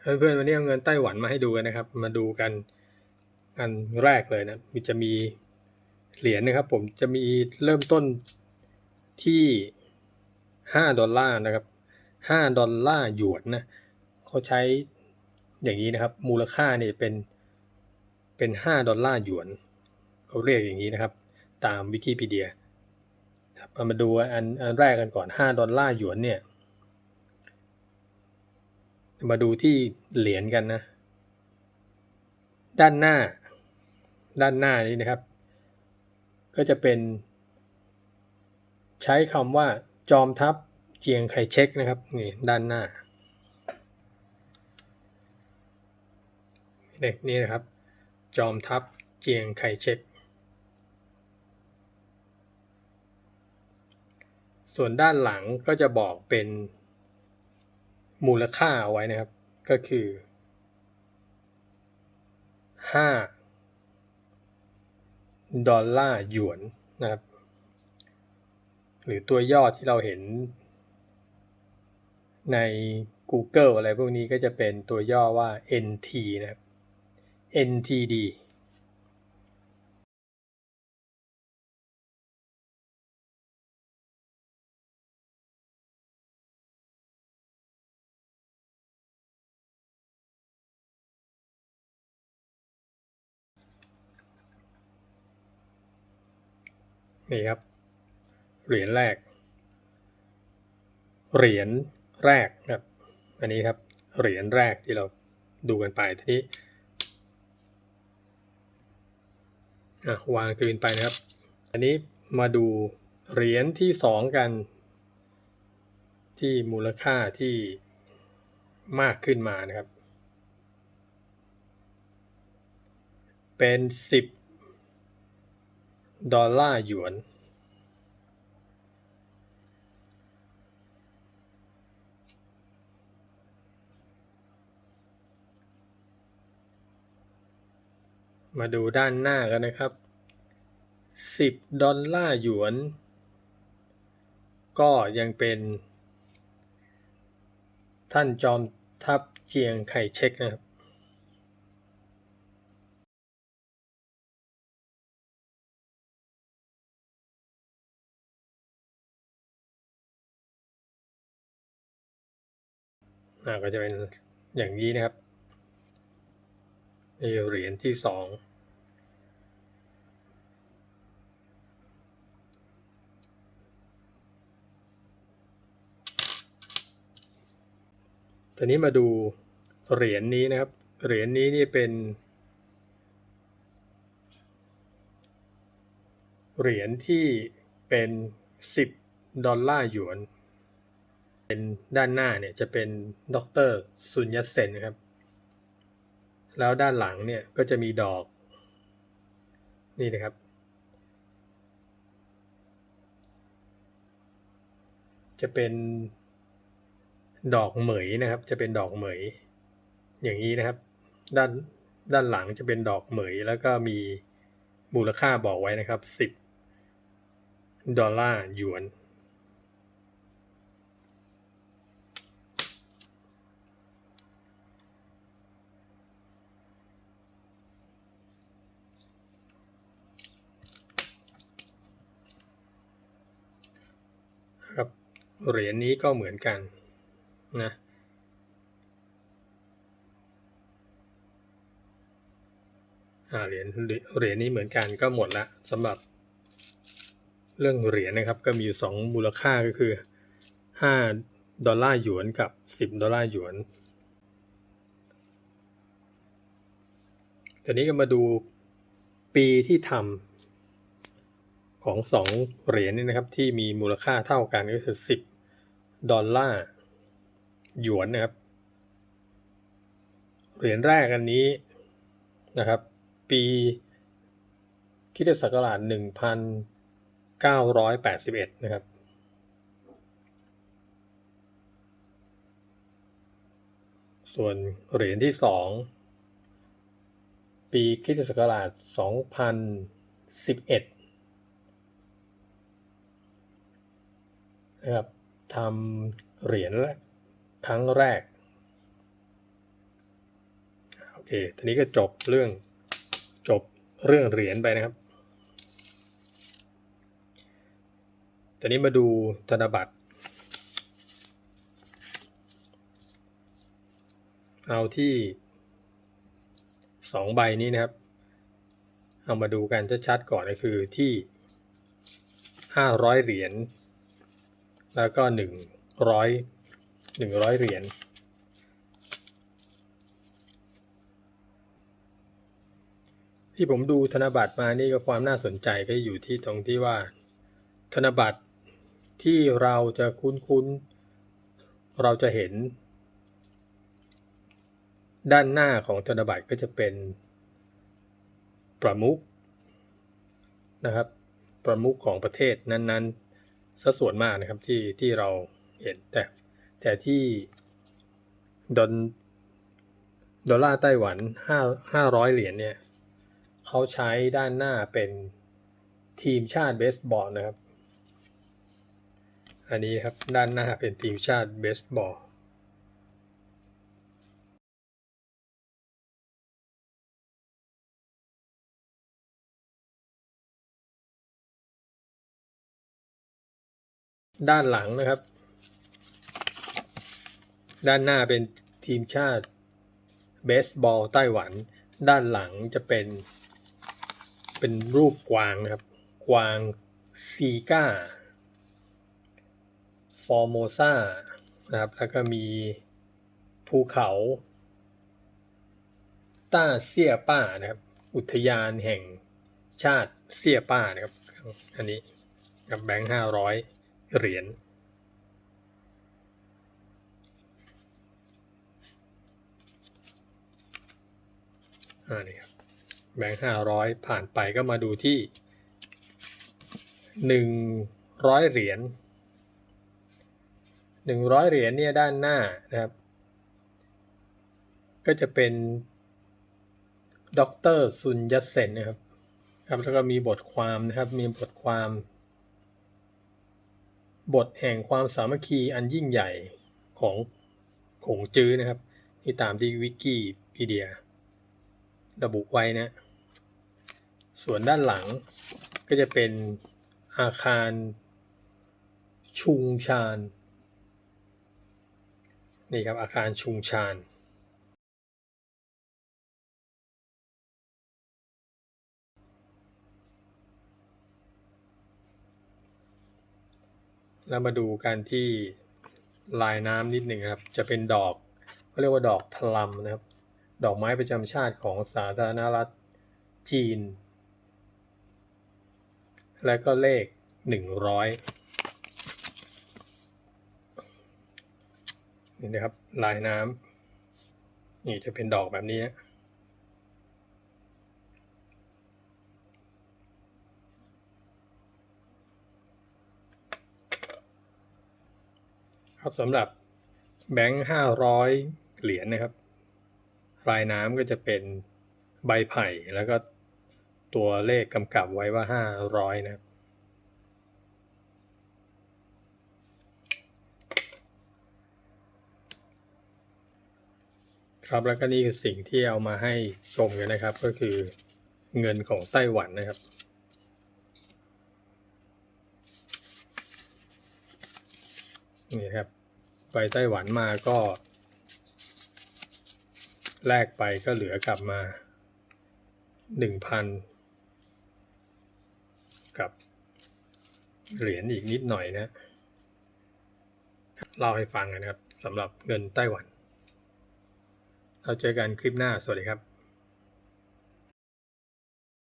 เพื่อนๆวันนี้เอาเงินไต้หวันมาให้ดูกันนะครับ มาดูกันอันแรกเลยนะมีจะมีเหรียญนะครับ ผมจะมีเริ่มต้นที่ห้าดอลลาร์นะครับห้าดอลลาร์หยวนนะเขาใช้อย่างนี้นะครับ มูลค่าเนี่ยเป็นเป็นห้าดอลลาร์หยวนเขาเรียกอย่างนี้นะครับ ตามวิกิพีเดียครับมาดูอันอันแรกกันก่อนห้าดอลลาร์หยวนเนี่ย มาดูที่เหรียญกันนะ ด้านหน้า ด้านหน้านี้นะครับ ก็จะเป็น ใช้คำว่าจอมทัพเจียงไคเชกนะครับนี่ด้านหน้านี่นี่นะครับ จอมทัพเจียงไคเชกส่วนด้านหลังก็จะบอกเป็น มูลค่าเอาไว้นะครับ ก็คือ 5 ดอลลาร์หยวนนะครับ หรือตัวย่อที่เราเห็นใน Google อะไรพวกนี้ก็จะเป็นตัวย่อว่า NT นะครับ NTD นี่ครับ เหรียญแรก เหรียญแรกครับ อันนี้ครับ เหรียญแรกที่เราดูกันไปทีนี้วางคืนไปนะครับ อันนี้มาดูเหรียญที่สองกัน ที่มูลค่าที่มากขึ้นมานะครับ เป็น 10 ดอลลาร์หยวนมาดูด้านหน้ากันนะครับ 10 ดอลลาร์หยวน ก็ยังเป็น ท่านจอมทัพเจียงไคเชกนะครับ อ่าก็จะเป็นอย่างนี้นะครับนี่เหรียญที่สองตอนนี้มาดูเหรียญนี้นะครับ เหรียญนี้นี่เป็น เหรียญที่เป็น 10 ดอลลาร์หยวน เป็นด้านหน้าเนี่ยจะเป็นดรซุนยัตเซนนะครับ แล้วด้านหลังเนี่ยก็จะมีดอก นี่นะครับ จะเป็นดอกเหมยนะครับ จะเป็นดอกเหมย อย่างนี้นะครับ ด้านด้านหลังจะเป็นดอกเหมย แล้วก็มีมูลค่าบอกไว้นะครับ 10 ดอลลาร์หยวน ครับ เหรียญนี้ก็เหมือนกันนะเหรียญเหรียญนี้เหมือนกันก็หมดละสำหรับเรื่องเหรียญนะครับก็มีอยู่สองมูลค่าก็คือห้าดอลลาร์หยวนกับสิบดอลลาร์หยวนทีนี้ก็มาดูปีที่ทำ ของสองเหรียญนี่นะครับที่มีมูลค่าเท่ากันก็คือสิบดอลลาร์หยวนนะครับ เหรียญแรกอันนี้นะครับ ปีคริสตศักราช1981 นะครับ ส่วนเหรียญที่สองปีคริสตศักราช2011 นะครับทำเหรียญครั้งแรกโอเคทีนี้ก็จบเรื่องจบเรื่องเหรียญไปนะครับทีนี้มาดูธนบัตร เอาที่สองใบนี้นะครับ เอามาดูกันชัดๆก่อนก็คือที่ห้าร้อยเหรียญ แล้วก็หนึ่งร้อยหนึ่งร้อยเหรียญที่ผมดูธนบัตรมานี่ก็ความน่าสนใจก็อยู่ที่ตรงที่ว่า ธนบัตรที่เราจะคุ้นๆเราจะเห็น ด้านหน้าของธนบัตรก็จะเป็นประมุขนะครับ ประมุขของประเทศนั้นๆ สัส่วนมากนะครับที่ที่เราเห็นแต่แต่ที่ดอลดอลลาร์ไต้หวันห้าห้าร้อยเหรียญเนี่ยเขาใช้ด้านหน้าเป็นทีมชาติเบสบอลนะครับ อันนี้ครับด้านหน้าเป็นทีมชาติเบสบอล ด้านหลังนะครับ ด้านหน้าเป็นทีมชาติเบสบอลไต้หวัน ด้านหลังจะเป็น เป็นรูปกวางนะครับ กวางซีกาฟอร์โมซานะครับ แล้วก็มีภูเขาต้าเซียป้านะครับ อุทยานแห่งชาติเซียป้านะครับ อันนี้กับแบงค์ห้าร้อย เหรียญอ่านี่ครับแบงค์ห้าร้อยผ่านไปก็มาดูที่หนึ่งร้อยเหรียญหนึ่งร้อยเหรียญเนี่ยด้านหน้านะครับ ก็จะเป็นด็อกเตอร์ซุนยัตเซนนะครับครับแล้วก็มีบทความนะครับมีบทความ บทแห่งความสามัคคีอันยิ่งใหญ่ของขงจื้อนะครับ ที่ตามที่วิกิพีเดีย ระบุไว้นะ ส่วนด้านหลังก็จะเป็นอาคารชุงชานนี่ครับอาคารชุงชาน แล้วมาดูกันที่ลายน้ำนิดหนึ่งครับ จะเป็นดอกเขาเรียกว่าดอกพลัมนะครับ ดอกไม้ประจำชาติของสาธารณรัฐจีน และก็เลขหนึ่งร้อยนี่นะครับลายน้ำนี่จะเป็นดอกแบบนี้ ครับสำหรับแบงค์ห้าร้อยเหรียญนะครับลายน้ำก็จะเป็นใบไผ่แล้วก็ตัวเลขกำกับไว้ว่าห้าร้อยนะครับครับแล้วก็นี่คือสิ่งที่เอามาให้ชมกันนะครับ ก็คือเงินของไต้หวันนะครับ นี่ครับ ไปไต้หวันมาก็ แลกไปก็เหลือกลับมาหนึ่งพันกับเหรียญอีกนิดหน่อยนะเล่าให้ฟังนะครับสำหรับเงินไต้หวัน เราเจอกันคลิปหน้าสวัสดีครับ